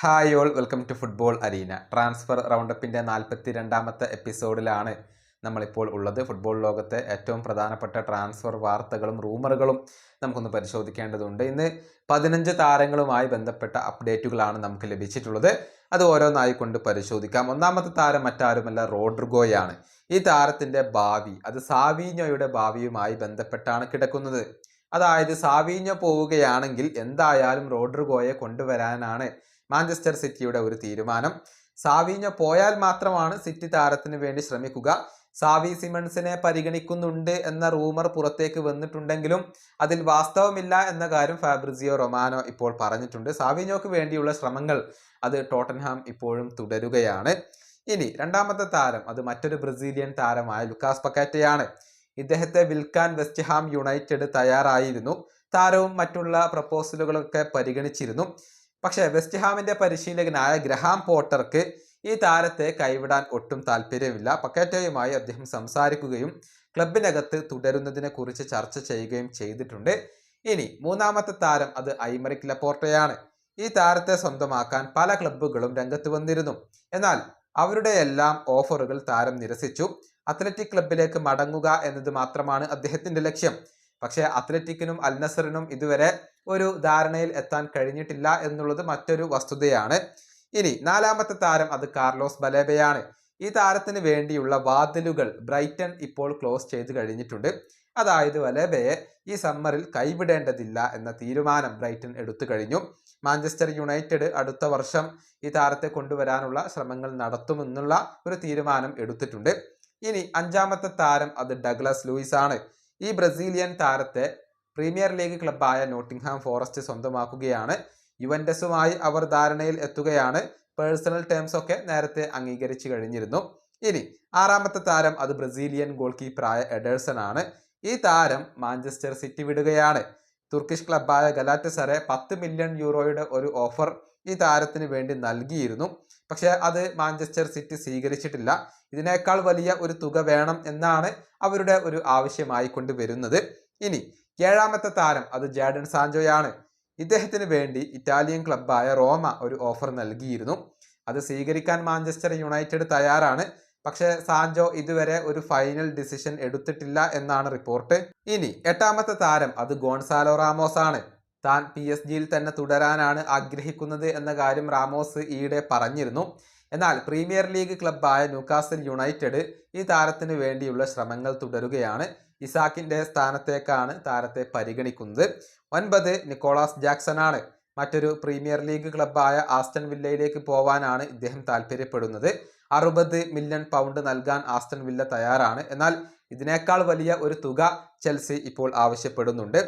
Hi all welcome to football arena. Transfer റൗണ്ടപ്പിന്റെ നാൽപ്പത്തി രണ്ടാമത്തെ എപ്പിസോഡിലാണ് നമ്മളിപ്പോൾ ഉള്ളത്. ഫുട്ബോൾ ലോകത്തെ ഏറ്റവും പ്രധാനപ്പെട്ട ട്രാൻസ്ഫർ വാർത്തകളും റൂമറുകളും നമുക്കൊന്ന് പരിശോധിക്കേണ്ടതുണ്ട്. ഇന്ന് പതിനഞ്ച് താരങ്ങളുമായി ബന്ധപ്പെട്ട അപ്ഡേറ്റുകളാണ് നമുക്ക് ലഭിച്ചിട്ടുള്ളത്. അത് ഓരോന്നായി കൊണ്ട് പരിശോധിക്കാം. ഒന്നാമത്തെ താരം മറ്റാരുമല്ല റോഡ്രിഗോയാണ്. ഈ താരത്തിന്റെ ഭാവി അത് സാവീഞ്ഞോയുടെ ഭാവിയുമായി ബന്ധപ്പെട്ടാണ് കിടക്കുന്നത്. അതായത് സാവീഞ്ഞോ പോവുകയാണെങ്കിൽ എന്തായാലും റോഡ്രിഗോയെ കൊണ്ടുവരാനാണ് മാഞ്ചസ്റ്റർ സിറ്റിയുടെ ഒരു തീരുമാനം. സാവീഞ്ഞോ പോയാൽ മാത്രമാണ് സിറ്റി താരത്തിന് വേണ്ടി ശ്രമിക്കുക. സാവി സിമൺസിനെ പരിഗണിക്കുന്നുണ്ട് എന്ന റൂമർ പുറത്തേക്ക് വന്നിട്ടുണ്ടെങ്കിലും അതിൽ വാസ്തവമില്ല എന്ന കാര്യം ഫാബ്രിസിയോ റൊമാനോ ഇപ്പോൾ പറഞ്ഞിട്ടുണ്ട്. സാവിഞ്ഞോക്ക് വേണ്ടിയുള്ള ശ്രമങ്ങൾ അത് ടോട്ടൻഹാം ഇപ്പോഴും തുടരുകയാണ്. ഇനി രണ്ടാമത്തെ താരം അത് മറ്റൊരു ബ്രസീലിയൻ താരമായ ലുക്കാസ് പക്കാറ്റയാണ്. ഇദ്ദേഹത്തെ വിൽക്കാൻ വെസ്റ്റ് ഹാം യുണൈറ്റഡ് തയ്യാറായിരുന്നു. താരവും മറ്റുള്ള പ്രപ്പോസലുകളൊക്കെ പരിഗണിച്ചിരുന്നു. പക്ഷേ വെസ്റ്റ് ഹാമിന്റെ പരിശീലകനായ ഗ്രഹാം പോട്ടർക്ക് ഈ താരത്തെ കൈവിടാൻ ഒട്ടും താല്പര്യമില്ല. പക്കേറ്റയുമായി അദ്ദേഹം സംസാരിക്കുകയും ക്ലബിനകത്ത് തുടരുന്നതിനെ കുറിച്ച് ചർച്ച ചെയ്യുകയും ചെയ്തിട്ടുണ്ട്. ഇനി മൂന്നാമത്തെ താരം അത് ഐമറിക് ലപ്പോർട്ടയാണ് ഈ താരത്തെ സ്വന്തമാക്കാൻ പല ക്ലബ്ബുകളും രംഗത്ത് വന്നിരുന്നു. എന്നാൽ അവരുടെ എല്ലാം ഓഫറുകൾ താരം നിരസിച്ചു. അത്ലറ്റിക് ക്ലബിലേക്ക് മടങ്ങുക എന്നത് മാത്രമാണ് അദ്ദേഹത്തിന്റെ ലക്ഷ്യം. പക്ഷേ അത്ലറ്റിക്കിനും അൽനസറിനും ഇതുവരെ ഒരു ധാരണയിൽ എത്താൻ കഴിഞ്ഞിട്ടില്ല എന്നുള്ളത് മറ്റൊരു വസ്തുതയാണ്. ഇനി നാലാമത്തെ താരം അത് കാർലോസ് ബലേബയാണ്. ഈ താരത്തിന് വേണ്ടിയുള്ള വാതിലുകൾ ബ്രൈറ്റൺ ഇപ്പോൾ ക്ലോസ് ചെയ്ത് കഴിഞ്ഞിട്ടുണ്ട്. അതായത് വലേബയെ ഈ സമ്മറിൽ കൈവിടേണ്ടതില്ല എന്ന തീരുമാനം ബ്രൈറ്റൺ എടുത്തു കഴിഞ്ഞു. മാഞ്ചസ്റ്റർ യുണൈറ്റഡ് അടുത്ത വർഷം ഈ താരത്തെ കൊണ്ടുവരാനുള്ള ശ്രമങ്ങൾ നടത്തുമെന്നുള്ള ഒരു തീരുമാനം എടുത്തിട്ടുണ്ട്. ഇനി അഞ്ചാമത്തെ താരം അത് ഡഗ്ലസ് ലൂയിസ് ആണ് ഈ ബ്രസീലിയൻ താരത്തെ പ്രീമിയർ ലീഗ് ക്ലബ്ബായ നോട്ടിംഗ്ഹാം ഫോറസ്റ്റ് സ്വന്തമാക്കുകയാണ്. യുവൻഡസുമായി അവർ ധാരണയിൽ എത്തുകയാണ്. പേഴ്സണൽ ടേംസ് ഒക്കെ നേരത്തെ അംഗീകരിച്ചു കഴിഞ്ഞിരുന്നു. ഇനി ആറാമത്തെ താരം അത് ബ്രസീലിയൻ ഗോൾ കീപ്പറായ എഡേഴ്സൺ ആണ്. ഈ താരം മാഞ്ചസ്റ്റർ സിറ്റി വിടുകയാണ്. തുർക്കിഷ് ക്ലബ്ബായ ഗലാറ്റസറെ പത്ത് മില്യൺ യൂറോയുടെ ഒരു ഓഫർ ഈ താരത്തിന് വേണ്ടി നൽകിയിരുന്നു. പക്ഷേ അത് മാഞ്ചസ്റ്റർ സിറ്റി സ്വീകരിച്ചിട്ടില്ല. ഇതിനേക്കാൾ വലിയ ഒരു തുക വേണം എന്നാണ് അവരുടെ ഒരു ആവശ്യമായി കൊണ്ടുവരുന്നത് ഇനി ഏഴാമത്തെ താരം അത് ജാഡൻ സാഞ്ചോയാണ്. ഇദ്ദേഹത്തിന് വേണ്ടി ഇറ്റാലിയൻ ക്ലബ്ബായ റോമ ഒരു ഓഫർ നൽകിയിരുന്നു. അത് സ്വീകരിക്കാൻ മാഞ്ചസ്റ്റർ യുണൈറ്റഡ് തയ്യാറാണ്. പക്ഷേ സാഞ്ചോ ഇതുവരെ ഒരു ഫൈനൽ ഡിസിഷൻ എടുത്തിട്ടില്ല എന്നാണ് റിപ്പോർട്ട്. ഇനി എട്ടാമത്തെ താരം അത് ഗോൺസാലോ റാമോസ് ആണ് താൻ പി എസ് ജിയിൽ തന്നെ തുടരാനാണ് ആഗ്രഹിക്കുന്നത് എന്ന കാര്യം റാമോസ് ഈയിടെ പറഞ്ഞിരുന്നു. എന്നാൽ പ്രീമിയർ ലീഗ് ക്ലബ്ബായ ന്യൂകാസൽ യുണൈറ്റഡ് ഈ താരത്തിന് വേണ്ടിയുള്ള ശ്രമങ്ങൾ തുടരുകയാണ്. ഇസാക്കിന്റെ സ്ഥാനത്തേക്കാണ് താരത്തെ പരിഗണിക്കുന്നത്. ഒൻപത് നിക്കോളാസ് ജാക്സണാണ് മറ്റൊരു പ്രീമിയർ ലീഗ് ക്ലബ്ബായ ആസ്റ്റൺ വില്ലയിലേക്ക് പോവാനാണ് ഇദ്ദേഹം താല്പര്യപ്പെടുന്നത്. അറുപത് മില്യൺ പൗണ്ട് നൽകാൻ ആസ്റ്റൺ വില്ല തയ്യാറാണ്. എന്നാൽ ഇതിനേക്കാൾ വലിയ ഒരു തുക ചെൽസി ഇപ്പോൾ ആവശ്യപ്പെടുന്നുണ്ട്.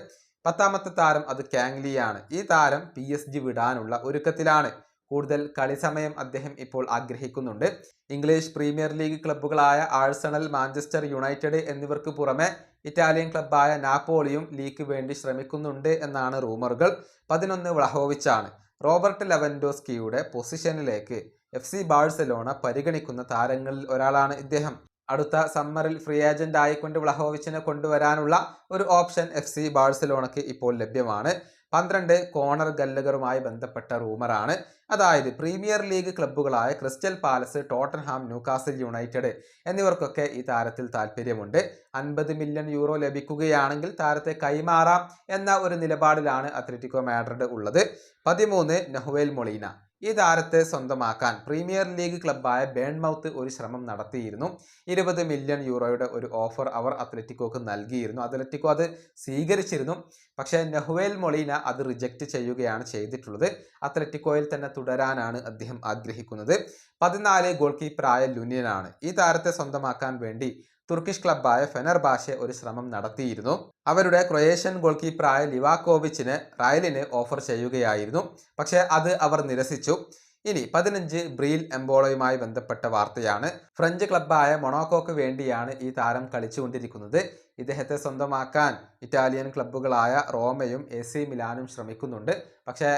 പത്താമത്തെ താരം അത് കാംഗ്ലിയാണ് ഈ താരം പി എസ് ജി വിടാനുള്ള ഒരുക്കത്തിലാണ്. കൂടുതൽ കളിസമയം അദ്ദേഹം ഇപ്പോൾ ആഗ്രഹിക്കുന്നുണ്ട്. ഇംഗ്ലീഷ് പ്രീമിയർ ലീഗ് ക്ലബ്ബുകളായ ആഴ്സണൽ മാഞ്ചസ്റ്റർ യുണൈറ്റഡ് എന്നിവർക്ക് പുറമെ ഇറ്റാലിയൻ ക്ലബ്ബായ നാപ്പോളിയും ലീഗ് വേണ്ടി ശ്രമിക്കുന്നുണ്ട് എന്നാണ് റൂമറുകൾ. പതിനൊന്ന് വ്ളഹോവിച്ചാണ് റോബർട്ട് ലെവൻഡോസ്കിയുടെ പൊസിഷനിലേക്ക് എഫ് സി ബാഴ്സലോണ പരിഗണിക്കുന്ന താരങ്ങളിൽ ഒരാളാണ് ഇദ്ദേഹം. അടുത്ത സമ്മറിൽ ഫ്രീ ഏജന്റ് ആയിക്കൊണ്ട് വ്ളഹോവിച്ചിനെ കൊണ്ടുവരാനുള്ള ഒരു ഓപ്ഷൻ എഫ് സി ബാഴ്സലോണയ്ക്ക് ഇപ്പോൾ ലഭ്യമാണ്. പന്ത്രണ്ട് കോണർ ഗല്ലഗറുമായി ബന്ധപ്പെട്ട റൂമറാണ്. അതായത് premier league ക്ലബ്ബുകളായ Crystal Palace Tottenham Newcastle United എന്നിവർക്കൊക്കെ ഈ താരത്തിൽ താല്പര്യമുണ്ട് അൻപത് മില്യൺ യൂറോ ലഭിക്കുകയാണെങ്കിൽ താരത്തെ കൈമാറാം എന്ന ഒരു നിലപാടിലാണ് അത്ലറ്റിക്കോ മാഡ്രിഡ് ഉള്ളത്. പതിമൂന്ന് നഹുവേൽ മൊളീന. ഈ താരത്തെ സ്വന്തമാക്കാൻ പ്രീമിയർ ലീഗ് ക്ലബ്ബായ ബേൺമൗത്ത് ഒരു ശ്രമം നടത്തിയിരുന്നു. ഇരുപത് മില്യൺ യൂറോയുടെ ഒരു ഓഫർ അവർ അത്ലറ്റിക്കോക്ക് നൽകിയിരുന്നു. അത്ലറ്റിക്കോ അത് സ്വീകരിച്ചിരുന്നു. പക്ഷേ നെഹുവേൽ മൊളീന അത് റിജക്റ്റ് ചെയ്യുകയാണ് ചെയ്തിട്ടുള്ളത്. അത്ലറ്റിക്കോയിൽ തന്നെ തുടരാനാണ് അദ്ദേഹം ആഗ്രഹിക്കുന്നത്. പതിനാല് ഗോൾ കീപ്പറായ ലുനിയനാണ് ഈ താരത്തെ സ്വന്തമാക്കാൻ വേണ്ടി തുർക്കിഷ് ക്ലബ്ബായ ഫെനർബാഷെ ഒരു ശ്രമം നടത്തിയിരുന്നു. അവരുടെ ക്രൊയേഷ്യൻ ഗോൾ കീപ്പറായ ലിവാക്കോവിച്ചിന് റയലിന് ഓഫർ ചെയ്യുകയായിരുന്നു. പക്ഷേ അത് അവർ നിരസിച്ചു. ഇനി പതിനഞ്ച് ബ്രീൽ എംബോളയുമായി ബന്ധപ്പെട്ട വാർത്തയാണ്. ഫ്രഞ്ച് ക്ലബ്ബായ മൊണോക്കോക്ക് വേണ്ടിയാണ് ഈ താരം കളിച്ചുകൊണ്ടിരിക്കുന്നത്. ഇദ്ദേഹത്തെ സ്വന്തമാക്കാൻ ഇറ്റാലിയൻ ക്ലബ്ബുകളായ റോമയും എ സി മിലാനും ശ്രമിക്കുന്നുണ്ട്. പക്ഷേ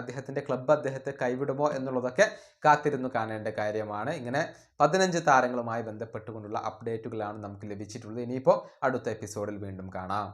അദ്ദേഹത്തിന്റെ ക്ലബ്ബ് അദ്ദേഹത്തെ കൈവിടുമോ എന്നുള്ളതൊക്കെ കാത്തിരുന്നു കാണേണ്ട കാര്യമാണ്. ഇങ്ങനെ പതിനഞ്ച് താരങ്ങളുമായി ബന്ധപ്പെട്ടുകൊണ്ടുള്ള അപ്ഡേറ്റുകളാണ് നമുക്ക് ലഭിച്ചിട്ടുള്ളത്. ഇനിയിപ്പോൾ അടുത്ത എപ്പിസോഡിൽ വീണ്ടും കാണാം.